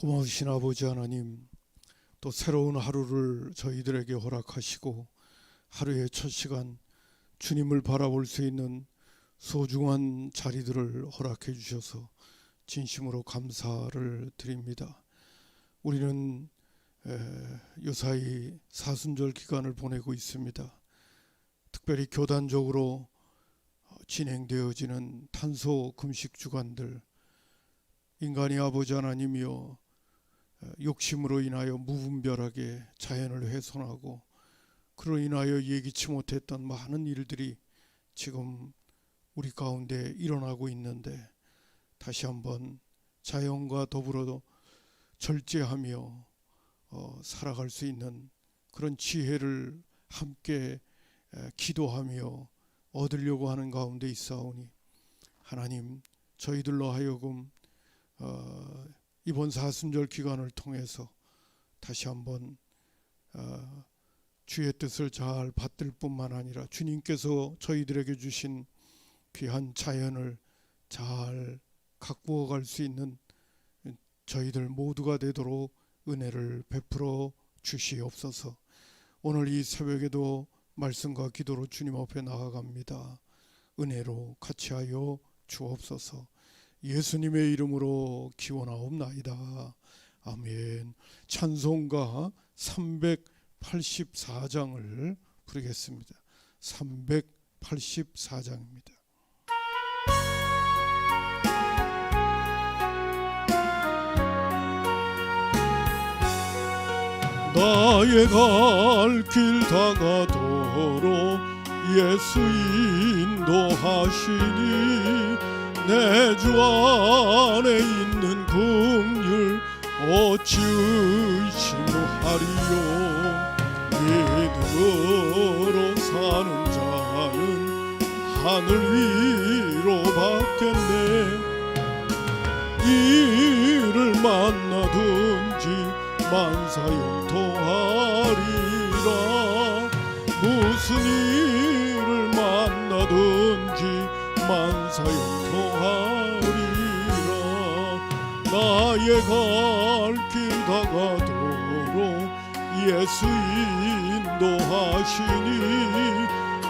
고마우신 아버지 하나님, 또 새로운 하루를 저희들에게 허락하시고 하루의 첫 시간 주님을 바라볼 수 있는 소중한 자리들을 허락해 주셔서 진심으로 감사를 드립니다. 우리는 에, 요사이 사순절 기간을 보내고 있습니다. 특별히 교단적으로 진행되어지는 탄소 금식 주간들 인간이 아버지 하나님이여 어, 욕심으로 인하여 무분별하게 자연을 훼손하고 그로 인하여 예기치 못했던 많은 일들이 지금 우리 가운데 일어나고 있는데 다시 한번 자연과 더불어도 절제하며 어, 살아갈 수 있는 그런 지혜를 함께 에, 기도하며 얻으려고 하는 가운데 있사오니 하나님 저희들로 하여금 어, 이번 사순절 기간을 통해서 다시 한번 어, 주의 뜻을 잘 받들 뿐만 아니라 주님께서 저희들에게 주신 귀한 자연을 잘 가꾸어 갈 수 있는 저희들 모두가 되도록 은혜를 베풀어 주시옵소서. 오늘 이 새벽에도 말씀과 기도로 주님 앞에 나아갑니다. 은혜로 같이 하여 주옵소서. 예수님의 이름으로 기원하옵나이다. 아멘. 찬송가 384장을 부르겠습니다. 384장입니다. 나의 갈 길 다가도록 예수 인도하시니 내 주 안에 있는 긍휼 어찌 의심하리요? 믿음으로 사는 자는 하늘 위로 받겠네. 이를 만나든지 만사 용통하리라. 무슨 일을 만나든지 만사 용통 나의 갈길 다가도록 예수 인도하시니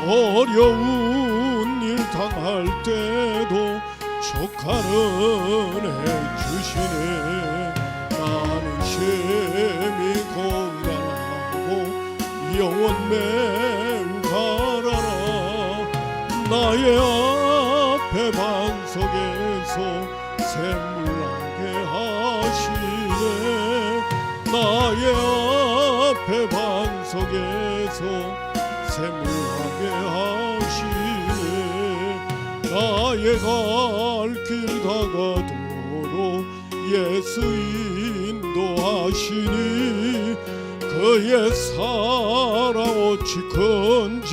어려운 일 당할 때도 족하는 애 주시네. 나는 셈이 고단하고 영원 매우 가라라 나의 앞에 반석에 나의 앞에 반석에서 샘물 나게 하시네. 나의 갈 길 다가도록 예수 인도하시니 그의 사랑 어찌 큰지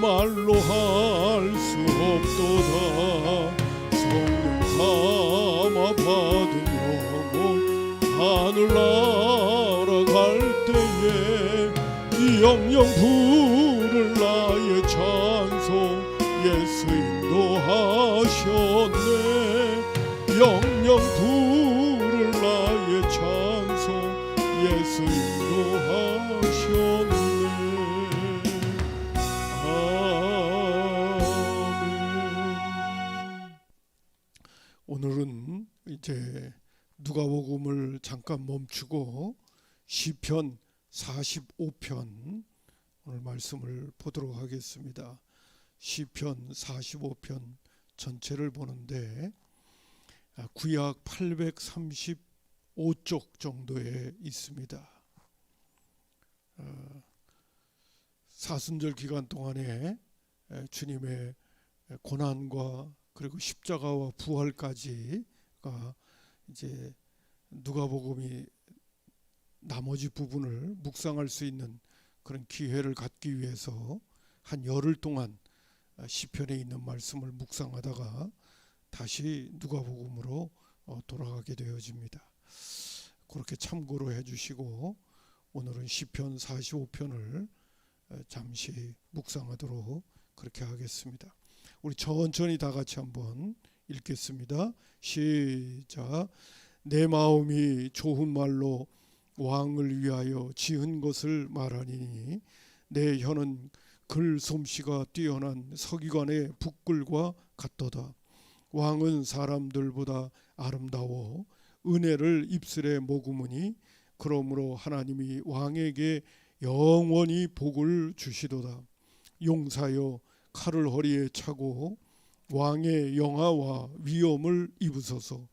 말로 할 수 없도다. 성령 감화 받은 영혼 하늘 날 영영 부를 나의 찬송 예수 인도하셨네. 영영 부를 나의 찬송 예수 인도하셨네. 아멘. 오늘은 이제 누가복음을 잠깐 멈추고 시편 45편 오늘 말씀을 보도록 하겠습니다. 시편 45편 전체를 보는데 아, 구약 835쪽 정도에 있습니다. 어, 사순절 기간 동안에 에, 주님의 고난과 그리고 십자가와 부활까지가 이제 누가복음이 나머지 부분을 묵상할 수 있는 그런 기회를 갖기 위해서 한 열흘 동안 시편에 있는 말씀을 묵상하다가 다시 누가복음으로 어, 돌아가게 되어집니다. 그렇게 참고로 해주시고 오늘은 시편 45편을 잠시 묵상하도록 그렇게 하겠습니다. 우리 천천히 다 같이 한번 읽겠습니다. 시작. 내 마음이 좋은 말로 왕을 위하여 지은 것을 말하니 내 혀는 글 솜씨가 뛰어난 서기관의 붓글과 같도다. 왕은 사람들보다 아름다워 은혜를 입술에 머금으니 그러므로 하나님이 왕에게 영원히 복을 주시도다. 용사여 칼을 허리에 차고 왕의 영화와 위엄을 입으소서.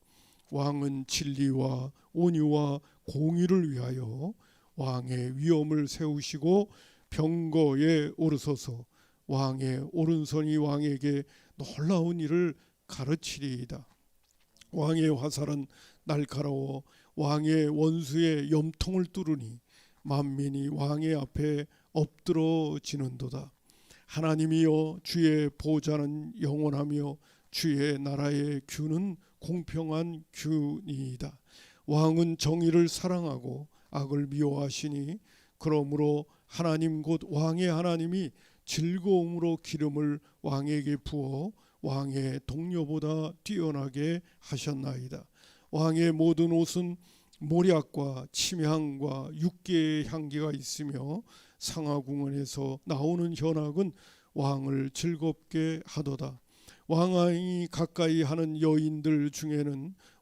왕은 진리와 온유와 공의를 위하여 왕의 위엄을 세우시고 병거에 오르소서. 왕의 오른손이 왕에게 놀라운 일을 가르치리이다. 왕의 화살은 날카로워 왕의 원수의 염통을 뚫으니 만민이 왕의 앞에 엎드러지는도다. 하나님이여 주의 보좌는 영원하며 주의 나라의 규는 공평한 규니이다. 왕은 정의를 사랑하고 악을 미워하시니 그러므로 하나님 곧 왕의 하나님이 즐거움으로 기름을 왕에게 부어 왕의 동료보다 뛰어나게 하셨나이다. 왕의 모든 옷은 모략과 침향과 육계의 향기가 있으며 상하궁원에서 나오는 현악은 왕을 즐겁게 하도다. 왕이 가까이 하는 여인들 중에는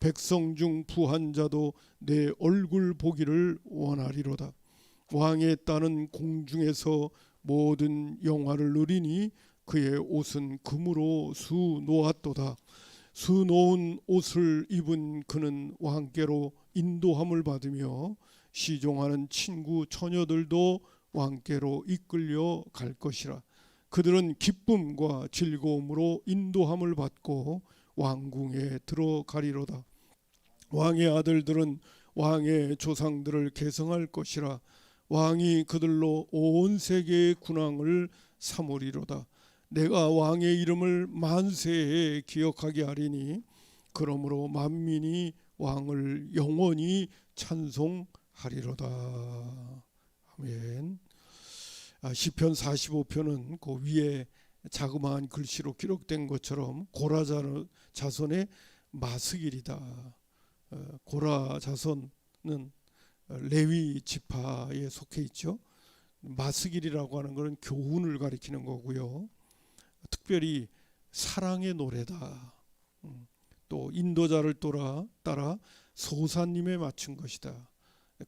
백성 중 부한 자도 내 얼굴 보기를 원하리로다. 왕의 딸은 공중에서 모든 영화를 누리니 그의 옷은 금으로 수 놓았도다. 수 놓은 옷을 입은 그는 왕께로 인도함을 받으며 시종하는 친구 처녀들도 왕께로 이끌려 갈 것이라. 그들은 기쁨과 즐거움으로 인도함을 받고 왕궁에 들어가리로다. 왕의 아들들은 왕의 조상들을 계승할 것이라. 왕이 그들로 온 세계의 군왕을 삼으리로다. 내가 왕의 이름을 만세에 기억하게 하리니 그러므로 만민이 왕을 영원히 찬송하리로다. 아멘. 아, 시편 45편은 그 위에 자그마한 글씨로 기록된 것처럼 고라 자- 자손의 마스길이다. 어, 고라 자손은 레위 지파에 속해 있죠. 마스길이라고 하는 것은 교훈을 가리키는 거고요. 특별히 사랑의 노래다. 음, 또 인도자를 따라 따라 소사님에 맞춘 것이다.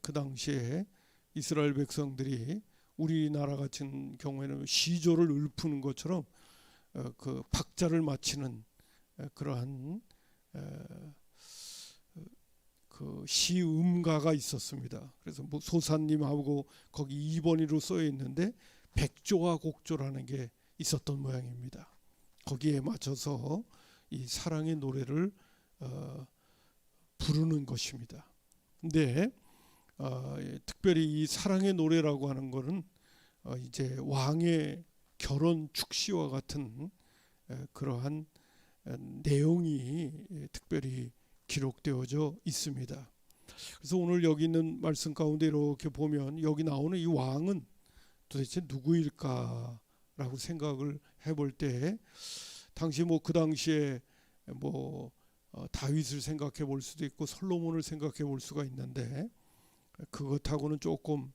그 당시에 이스라엘 백성들이 우리나라 같은 경우에는 시조를 읊는 것처럼 어, 그 박자를 맞추는 어, 그러한 어, 그 시음가가 있었습니다. 그래서 뭐 소사님하고 거기 2번이로 써 있는데 백조와 곡조라는 게 있었던 모양입니다. 거기에 맞춰서 이 사랑의 노래를 어, 부르는 것입니다. 근데 어, 예, 특별히 이 사랑의 노래라고 하는 것은 어, 이제 왕의 결혼 축시와 같은 에, 그러한 에, 내용이 예, 특별히 기록되어져 있습니다. 그래서 오늘 여기 있는 말씀 가운데 이렇게 보면 여기 나오는 이 왕은 도대체 누구일까라고 생각을 해볼 때 당시 뭐 그 당시에 뭐 어, 다윗을 생각해 볼 수도 있고 솔로몬을 생각해 볼 수가 있는데 그것하고는 조금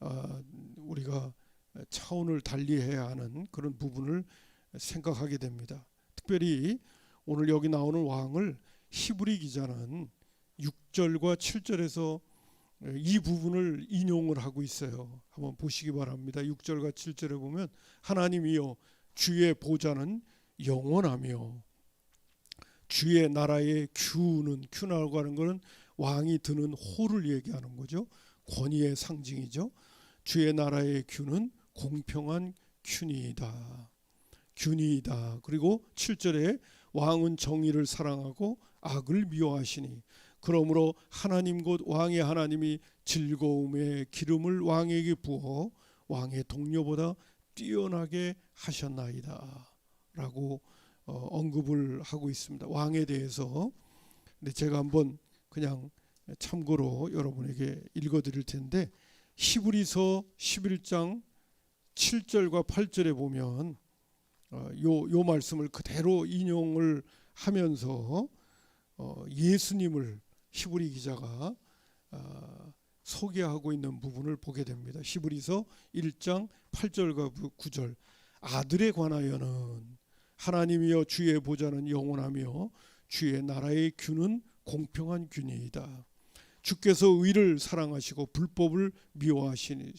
어, 우리가 차원을 달리해야 하는 그런 부분을 생각하게 됩니다. 특별히 오늘 여기 나오는 왕을 히브리 기자는 6절과 7절에서 이 부분을 인용을 하고 있어요. 한번 보시기 바랍니다. 6절과 7절에 보면 하나님이여 주의 보좌는 영원하며 주의 나라의 규는 규라고 하는 것은 왕이 드는 호를 얘기하는 거죠. 권위의 상징이죠. 주의 나라의 규는 공평한 균이다. 균이다. 그리고 7절에 왕은 정의를 사랑하고 악을 미워하시니 그러므로 하나님 곧 왕의 하나님이 즐거움의 기름을 왕에게 부어 왕의 동료보다 뛰어나게 하셨나이다라고 어, 언급을 하고 있습니다. 왕에 대해서 근데 제가 한번 그냥 참고로 여러분에게 읽어드릴 텐데 히브리서 11장 7절과 8절에 보면 어, 요, 요 말씀을 그대로 인용을 하면서 어, 예수님을 히브리 기자가 어, 소개하고 있는 부분을 보게 됩니다. 히브리서 1장 8절과 9절 아들에 관하여는 하나님이여 주의 보좌는 영원하며 주의 나라의 균은 공평한 균이이다. 주께서 의를 사랑하시고 불법을 미워하시니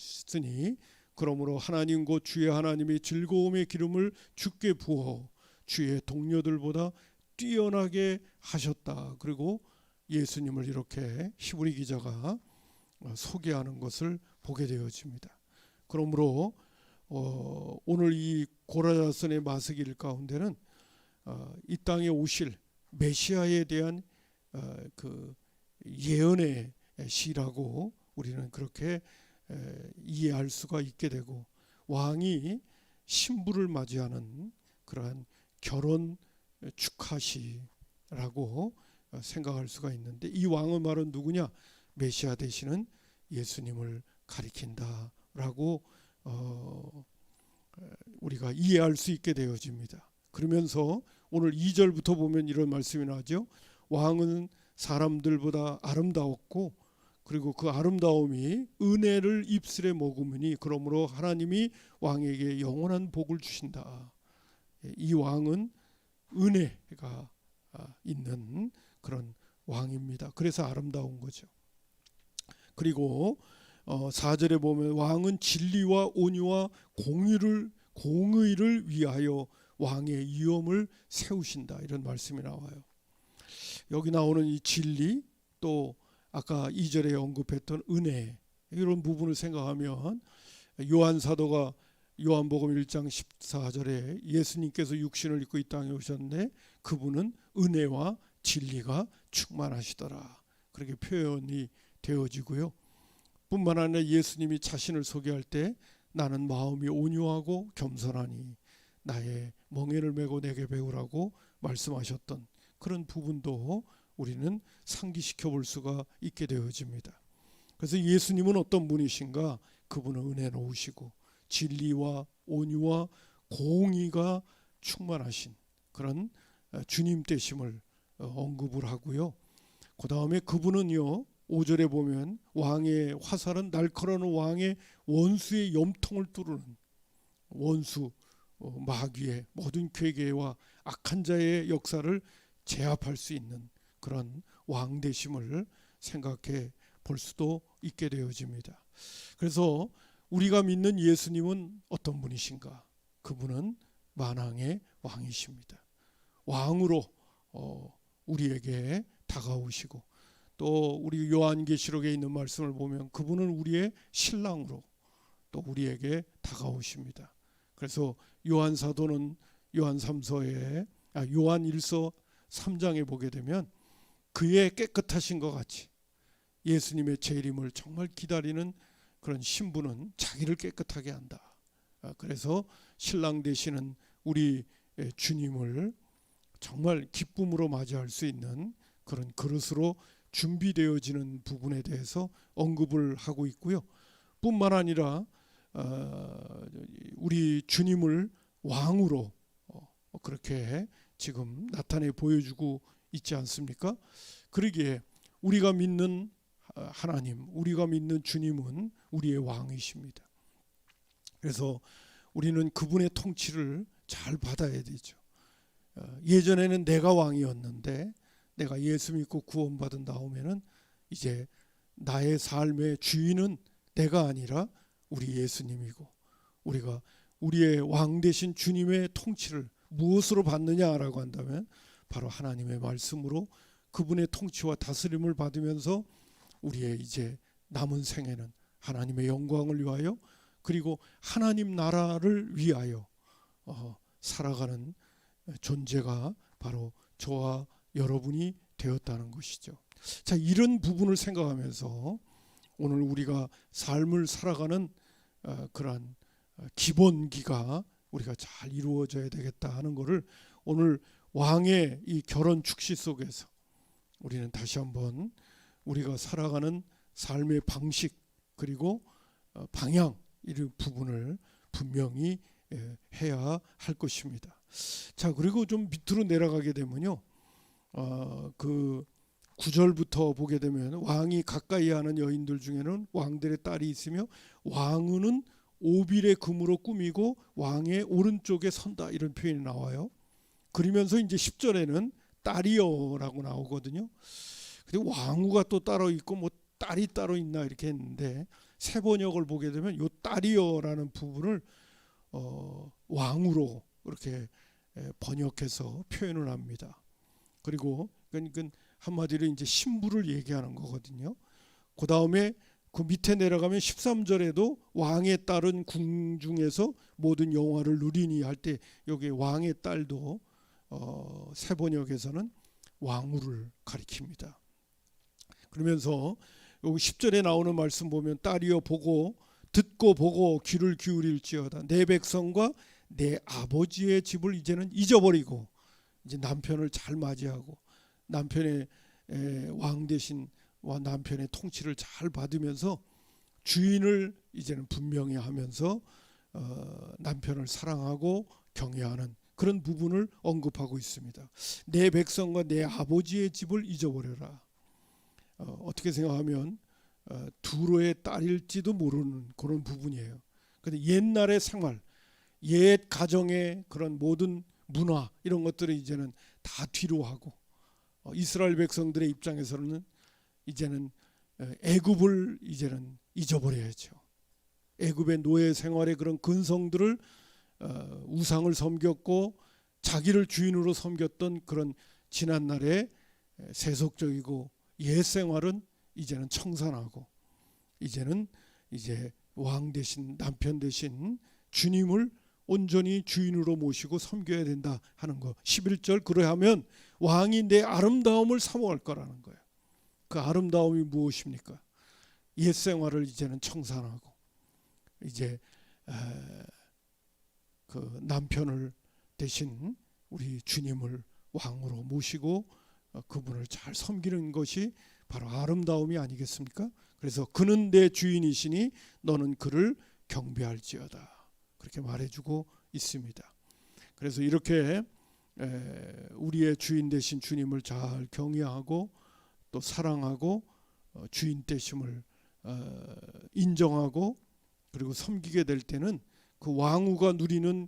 그러므로 하나님 곧 주의 하나님이 즐거움의 기름을 주께 부어 주의 동료들보다 뛰어나게 하셨다. 그리고 예수님을 이렇게 히브리 기자가 어, 소개하는 것을 보게 되어집니다. 그러므로 어, 오늘 이 고라자선의 마스길 가운데는 어, 이 땅에 오실 메시아에 대한 어, 그 예언의 시라고 우리는 그렇게 에, 이해할 수가 있게 되고 왕이 신부를 맞이하는 그러한 결혼 축하시라고 어, 생각할 수가 있는데 이 왕의 말은 누구냐 메시아 되시는 예수님을 가리킨다라고 어, 우리가 이해할 수 있게 되어집니다. 그러면서 오늘 2절부터 보면 이런 말씀이 나죠. 왕은 사람들보다 아름다웠고 그리고 그 아름다움이 은혜를 입술에 머금으니 그러므로 하나님이 왕에게 영원한 복을 주신다. 예, 이 왕은 은혜가 아, 있는 그런 왕입니다. 그래서 아름다운 거죠. 그리고 어, 4절에 보면 왕은 진리와 온유와 공의를 공의를 위하여 왕의 위엄을 세우신다 이런 말씀이 나와요. 여기 나오는 이 진리 또 아까 2절에 언급했던 은혜 이런 부분을 생각하면 요한 사도가 요한복음 1장 14절에 예수님께서 육신을 입고 이 땅에 오셨네 그분은 은혜와 진리가 충만하시더라 그렇게 표현이 되어지고요. 뿐만 아니라 예수님이 자신을 소개할 때 나는 마음이 온유하고 겸손하니 나의 멍에를 메고 내게 배우라고 말씀하셨던 그런 부분도 우리는 상기시켜 볼 수가 있게 되어집니다. 그래서 예수님은 어떤 분이신가? 그분은 은혜 놓으시고 진리와 온유와 공의가 충만하신 그런 어, 주님 되심을 어, 언급을 하고요. 그 다음에 그분은요 5절에 보면 왕의 화살은 날카로운 왕의 원수의 염통을 뚫는 원수 어, 마귀의 모든 괴계와 악한 자의 역사를 제압할 수 있는 그런 왕 되심을 생각해 볼 수도 있게 되어집니다. 그래서 우리가 믿는 예수님은 어떤 분이신가? 그분은 만왕의 왕이십니다. 왕으로 어, 우리에게 다가오시고 또 우리 요한계시록에 있는 말씀을 보면 그분은 우리의 신랑으로 또 우리에게 다가오십니다. 그래서 요한 사도는 요한 3서에 아, 요한 1서 3장에 보게 되면 그의 깨끗하신 것 같이 예수님의 재림을 정말 기다리는 그런 신부는 자기를 깨끗하게 한다. 아, 그래서 신랑 되시는 우리 주님을 정말 기쁨으로 맞이할 수 있는 그런 그릇으로 준비되어지는 부분에 대해서 언급을 하고 있고요. 뿐만 아니라 어, 우리 주님을 왕으로 어, 그렇게 지금 나타내 보여주고 있지 않습니까? 그러기에 우리가 믿는 하나님, 우리가 믿는 주님은 우리의 왕이십니다. 그래서 우리는 그분의 통치를 잘 받아야 되죠. 어, 예전에는 내가 왕이었는데 내가 예수 믿고 구원받은 다음에는 이제 나의 삶의 주인은 내가 아니라 우리 예수님이고 우리가 우리의 왕 되신 주님의 통치를 무엇으로 받느냐라고 한다면 바로 하나님의 말씀으로 그분의 통치와 다스림을 받으면서 우리의 이제 남은 생애는 하나님의 영광을 위하여 그리고 하나님 나라를 위하여 어, 살아가는 존재가 바로 저와 여러분이 되었다는 것이죠. 자 이런 부분을 생각하면서 오늘 우리가 삶을 살아가는 어, 그러한 어, 기본기가 우리가 잘 이루어져야 되겠다 하는 것을 오늘 왕의 이 결혼 축시 속에서 우리는 다시 한번 우리가 살아가는 삶의 방식 그리고 어, 방향 이런 부분을 분명히 예, 해야 할 것입니다. 자 그리고 좀 밑으로 내려가게 되면요, 어, 그 구절부터 보게 되면 왕이 가까이 하는 여인들 중에는 왕들의 딸이 있으며 왕은 오빌의 금으로 꾸미고 왕의 오른쪽에 선다 이런 표현이 나와요. 그러면서 이제 10절에는 딸이여라고 나오거든요. 근데 왕후가 또 따로 있고 뭐 딸이 따로 있나 이렇게 했는데 세 번역을 보게 되면 요 딸이여라는 부분을 어, 왕으로 이렇게 에, 번역해서 표현을 합니다. 그리고 그러니까 한마디로 이제 신부를 얘기하는 거거든요. 그 다음에 그 밑에 내려가면 13절에도 왕의 딸은 궁중에서 모든 영화를 누리니 할 때 여기 왕의 딸도 어, 세 번역에서는 왕후를 가리킵니다. 그러면서 여기 10절에 나오는 말씀 보면 딸이여 보고 듣고 보고 귀를 기울일지어다 내 백성과 내 아버지의 집을 이제는 잊어버리고 이제 남편을 잘 맞이하고 남편의 에, 왕 대신 와 남편의 통치를 잘 받으면서 주인을 이제는 분명히 하면서 어, 남편을 사랑하고 경외하는 그런 부분을 언급하고 있습니다. 내 백성과 내 아버지의 집을 잊어버려라. 어, 어떻게 생각하면 어, 두로의 딸일지도 모르는 그런 부분이에요. 근데 옛날의 생활, 옛 가정의 그런 모든 문화 이런 것들을 이제는 다 뒤로 하고 어, 이스라엘 백성들의 입장에서는 이제는 어, 애굽을 이제는 잊어버려야죠. 애굽의 노예 생활의 그런 근성들을 어, 우상을 섬겼고 자기를 주인으로 섬겼던 그런 지난 날의 세속적이고 옛 생활은 이제는 청산하고 이제는 이제 왕 대신 남편 대신 주님을 온전히 주인으로 모시고 섬겨야 된다 하는 거. 11절 그러하면 왕이 내 아름다움을 사모할 거라는 거예요. 그 아름다움이 무엇입니까? 옛 생활을 이제는 청산하고 이제 그 남편을 대신 우리 주님을 왕으로 모시고 어, 그분을 잘 섬기는 것이 바로 아름다움이 아니겠습니까? 그래서 그는 내 주인이시니 너는 그를 경배할지어다. 그렇게 말해주고 있습니다. 그래서 이렇게 우리의 주인 되신 주님을 잘 경외하고 또 사랑하고 어, 주인 되심을 어, 인정하고 그리고 섬기게 될 때는 그 왕후가 누리는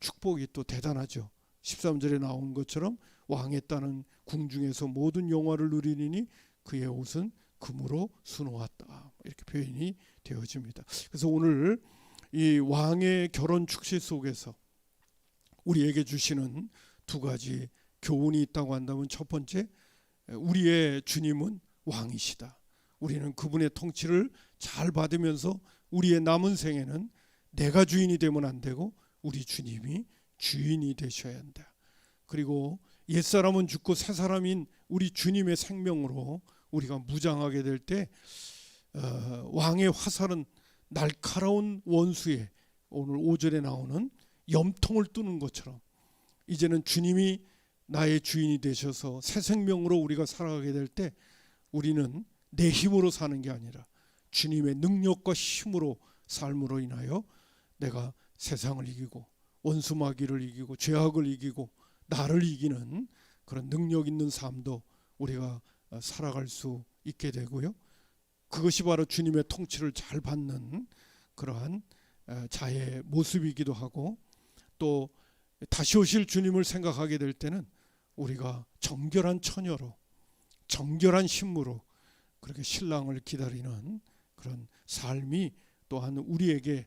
축복이 또 대단하죠. 13절에 나온 것처럼 왕의 딸은 궁중에서 모든 영화를 누리니 그의 옷은 금으로 수놓았다. 이렇게 표현이 되어집니다. 그래서 오늘 이 왕의 결혼 축시 속에서 우리에게 주시는 두 가지 교훈이 있다고 한다면 첫 번째 우리의 주님은 왕이시다. 우리는 그분의 통치를 잘 받으면서 우리의 남은 생에는 내가 주인이 되면 안 되고 우리 주님이 주인이 되셔야 한다. 그리고 옛사람은 죽고 새 사람인 우리 주님의 생명으로 우리가 무장하게 될때 어, 왕의 화살은 날카로운 원수의 오늘 5절에 나오는 염통을 뚫는 것처럼 이제는 주님이 나의 주인이 되셔서 새 생명으로 우리가 살아가게 될 때 우리는 내 힘으로 사는 게 아니라 주님의 능력과 힘으로 삶으로 인하여 내가 세상을 이기고 원수 마귀를 이기고 죄악을 이기고 나를 이기는 그런 능력 있는 삶도 우리가 살아갈 수 있게 되고요. 그것이 바로 주님의 통치를 잘 받는 그러한 자의 모습이기도 하고 또 다시 오실 주님을 생각하게 될 때는 우리가 정결한 처녀로 정결한 신무로 그렇게 신랑을 기다리는 그런 삶이 또한 우리에게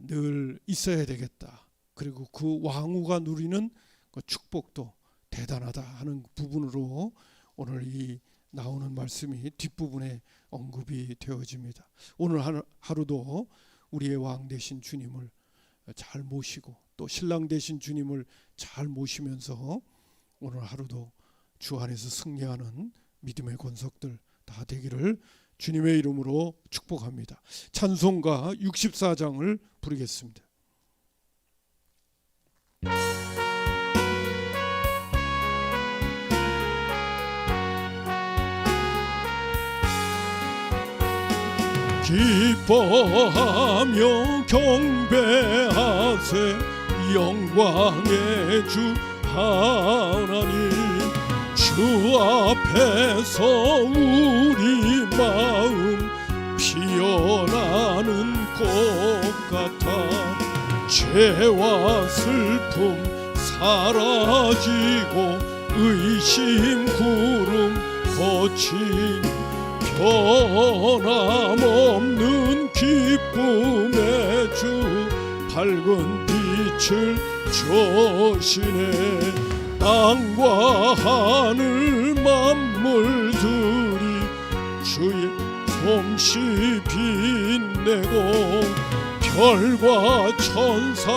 늘 있어야 되겠다. 그리고 그 왕후가 누리는 그 축복도 대단하다 하는 부분으로 오늘 이 나오는 말씀이 뒷부분에 언급이 되어집니다. 오늘 하루도 우리의 왕 되신 주님을 잘 모시고 또 신랑 되신 주님을 잘 모시면서 오늘 하루도 주 안에서 승리하는 믿음의 권석들 다 되기를 주님의 이름으로 축복합니다. 찬송가 64장을 부르겠습니다. 기뻐하며 경배하세. 영광의 주 하나님 주 앞에서 우리 마음 피어나는 꽃 같아. 죄와 슬픔 사라지고 의심 구름 거친 변함없는 기쁨의 주 밝은 빛을 저시네. 땅과 하늘 만물들이 주의 솜씨 빛내고 별과 천사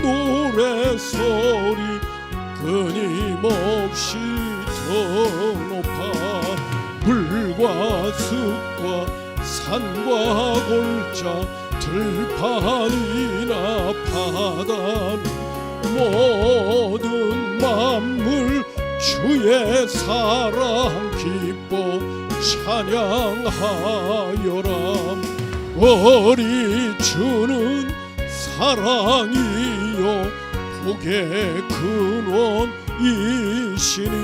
노래소리 끊임없이 더 높아 물과 숲과 산과 골짜 들판이나 바다는 모든 만물 주의 사랑 기뻐 찬양하여라. 우리 주는 사랑이요 복의 근원이시니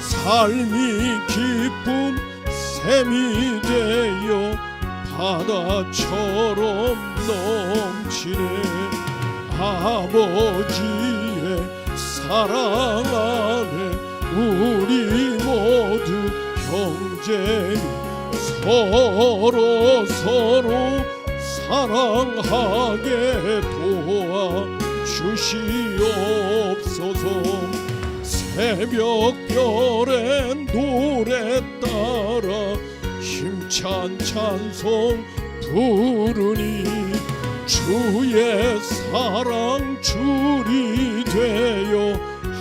삶이 기쁨 샘이 되어 바다처럼 넘치네. 아버지의 사랑 안에 우리 모두 형제니 서로 서로 사랑하게 도와 주시옵소서 새벽별의 노래 따라 힘찬 찬송 부르니 주의 사랑 줄이 되어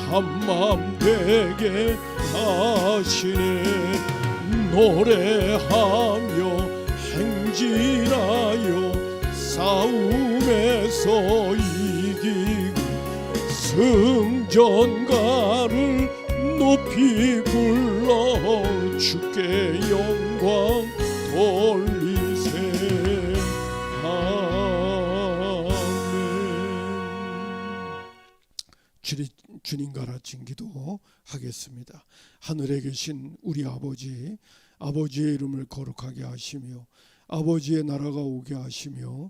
한맘 되게 하시네. 노래하며 행진하여 싸움에서 이기고 승 전가를 높이 불러 주께 영광 돌리세. 아멘. 주님, 가라친 기도 하겠습니다. 하늘에 계신 우리 아버지 아버지의 이름을 거룩하게 하시며 아버지의 나라가 오게 하시며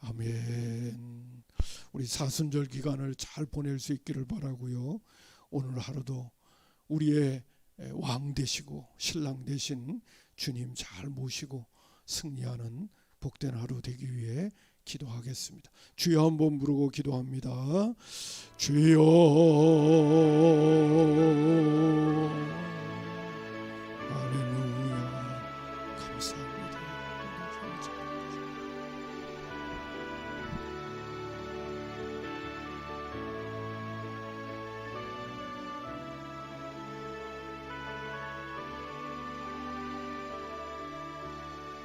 아멘. 우리 사순절 기간을 잘 보낼 수 있기를 바라고요. 오늘 하루도 우리의 왕 되시고 신랑 되신 주님 잘 모시고 승리하는 복된 하루 되기 위해 기도하겠습니다. 주여 한번 부르고 기도합니다. 주여